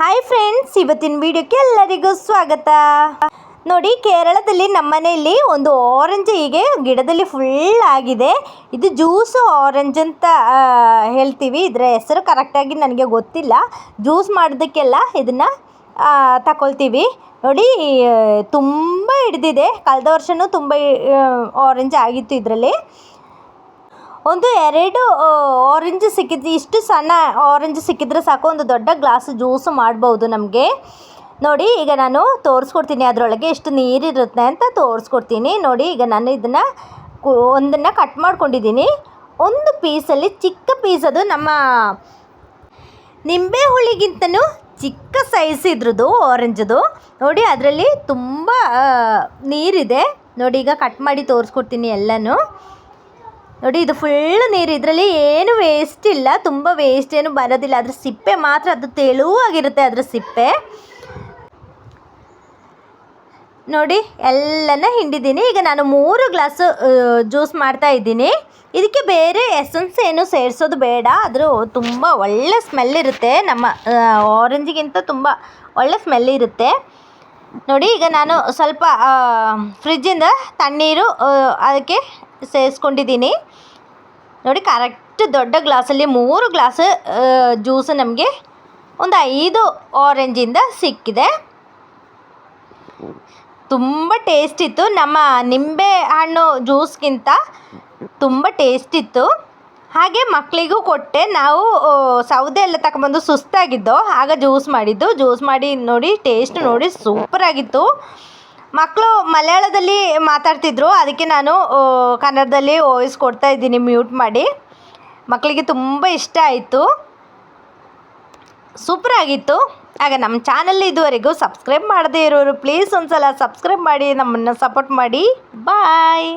Hi friends ಇವತ್ತಿನ ವಿಡಿಯೋಕ್ಕೆ ಎಲ್ಲರಿಗೂ ಸ್ವಾಗತ. ನೋಡಿ, ಕೇರಳದಲ್ಲಿ ನಮ್ಮನೆಯಲ್ಲಿ ಒಂದು ಆರೆಂಜ್ ಹೀಗೆ ಗಿಡದಲ್ಲಿ ಫುಲ್ ಆಗಿದೆ. ಇದು ಜ್ಯೂಸು ಆರೆಂಜ್ ಅಂತ ಹೇಳ್ತೀವಿ. ಇದರ ಹೆಸರು ಕರೆಕ್ಟಾಗಿ ನನಗೆ ಗೊತ್ತಿಲ್ಲ. ಜ್ಯೂಸ್ ಮಾಡೋದಕ್ಕೆಲ್ಲ ಇದನ್ನು ತಗೊಳ್ತೀವಿ ನೋಡಿ, ತುಂಬ ಹಿಡ್ದಿದೆ. ಕಳೆದ ವರ್ಷವೂ ತುಂಬ ಆರೆಂಜ್ ಆಗಿತ್ತು ಇದರಲ್ಲಿ. ಒಂದು ಎರಡು ಆರೆಂಜ್ ಸಿಕ್ಕಿದ್ದು ಇಷ್ಟು ಸಣ್ಣ ಆರೆಂಜ್ ಸಿಕ್ಕಿದ್ರೆ ಸಾಕು, ಒಂದು ದೊಡ್ಡ ಗ್ಲಾಸ್ ಜ್ಯೂಸ್ ಮಾಡ್ಬೋದು ನಮಗೆ. ನೋಡಿ, ಈಗ ನಾನು ತೋರಿಸ್ಕೊಡ್ತೀನಿ ಅದರೊಳಗೆ ಎಷ್ಟು ನೀರಿರುತ್ತೆ ಅಂತ ತೋರಿಸ್ಕೊಡ್ತೀನಿ. ನೋಡಿ, ಈಗ ನಾನು ಇದನ್ನು ಒಂದನ್ನು ಕಟ್ ಮಾಡ್ಕೊಂಡಿದ್ದೀನಿ. ಒಂದು ಪೀಸಲ್ಲಿ ಚಿಕ್ಕ ಪೀಸ್ ಅದು ನಮ್ಮ ನಿಂಬೆ ಹುಳಿಗಿಂತನೂ ಚಿಕ್ಕ ಸೈಜ್ ಇದ್ರದ್ದು ಆರೆಂಜದು ನೋಡಿ, ಅದರಲ್ಲಿ ತುಂಬ ನೀರಿದೆ. ನೋಡಿ, ಈಗ ಕಟ್ ಮಾಡಿ ತೋರಿಸ್ಕೊಡ್ತೀನಿ ಎಲ್ಲನೂ. ನೋಡಿ, ಇದು ಫುಲ್ ನೀರು. ಇದರಲ್ಲಿ ಏನು ವೇಸ್ಟ್ ಇಲ್ಲ. ತುಂಬ ವೇಸ್ಟ್ ಏನು ಬರೋದಿಲ್ಲ. ಅದ್ರ ಸಿಪ್ಪೆ ಮಾತ್ರ ಅದು ತೆಳುವಾಗಿರುತ್ತೆ ಅದರ ಸಿಪ್ಪೆ. ನೋಡಿ, ಎಲ್ಲನ ಹಿಂಡಿದ್ದೀನಿ. ಈಗ ನಾನು ಮೂರು ಗ್ಲಾಸು ಜ್ಯೂಸ್ ಮಾಡ್ತಾ ಇದ್ದೀನಿ. ಇದಕ್ಕೆ ಬೇರೆ ಎಸೆನ್ಸ್ ಏನು ಸೇರಿಸೋದು ಬೇಡ. ಆದರೂ ತುಂಬ ಒಳ್ಳೆ ಸ್ಮೆಲ್ ಇರುತ್ತೆ. ನಮ್ಮ ಆರೆಂಜಿಗಿಂತ ತುಂಬ ಒಳ್ಳೆ ಸ್ಮೆಲ್ ಇರುತ್ತೆ. ನೋಡಿ, ಈಗ ನಾನು ಸ್ವಲ್ಪ ಫ್ರಿಜ್ಜಿಂದ ತಣ್ಣೀರು ಅದಕ್ಕೆ ಸೇರಿಸ್ಕೊಂಡಿದ್ದೀನಿ. ನೋಡಿ ಕರೆಕ್ಟ್ ದೊಡ್ಡ ಗ್ಲಾಸಲ್ಲಿ ಮೂರು ಗ್ಲಾಸ್ ಜ್ಯೂಸ್ ನಮಗೆ ಒಂದು ಐದು ಆರೆಂಜಿಂದ ಸಿಕ್ಕಿದೆ. ತುಂಬ ಟೇಸ್ಟ್ ಇತ್ತು. ನಮ್ಮ ನಿಂಬೆ ಹಣ್ಣು ಜ್ಯೂಸ್ಗಿಂತ ತುಂಬ ಟೇಸ್ಟ್ ಇತ್ತು. ಹಾಗೆ ಮಕ್ಕಳಿಗೂ ಕೊಟ್ಟೆ. ನಾವು ಸೌದೆ ಎಲ್ಲ ತಗೊಂಬಂದು ಸುಸ್ತಾಗಿದ್ದೋ, ಆಗ ಜ್ಯೂಸ್ ಮಾಡಿದ್ದು. ಜ್ಯೂಸ್ ಮಾಡಿ ನೋಡಿ ಟೇಸ್ಟ್ ನೋಡಿ ಸೂಪರಾಗಿತ್ತು ಮಕ್ಕಳು ಮಲಯಾಳದಲ್ಲಿ ಮಾತಾಡ್ತಿದ್ರು. ಅದಕ್ಕೆ ನಾನು ಕನ್ನಡದಲ್ಲಿ ವಾಯ್ಸ್ ಕೊಡ್ತಾ ಇದ್ದೀನಿ ಮ್ಯೂಟ್ ಮಾಡಿ. ಮಕ್ಕಳಿಗೆ ತುಂಬ ಇಷ್ಟ ಆಯಿತು. ಸೂಪರ್ ಆಗಿತ್ತು. ಆಗ ನಮ್ಮ ಚಾನಲ್ ಇದುವರೆಗೂ ಸಬ್ಸ್ಕ್ರೈಬ್ ಮಾಡದೇ ಇರೋರು ಪ್ಲೀಸ್ ಒಂದ್ಸಲ ಸಬ್ಸ್ಕ್ರೈಬ್ ಮಾಡಿ, ನಮ್ಮನ್ನು ಸಪೋರ್ಟ್ ಮಾಡಿ. ಬಾಯ್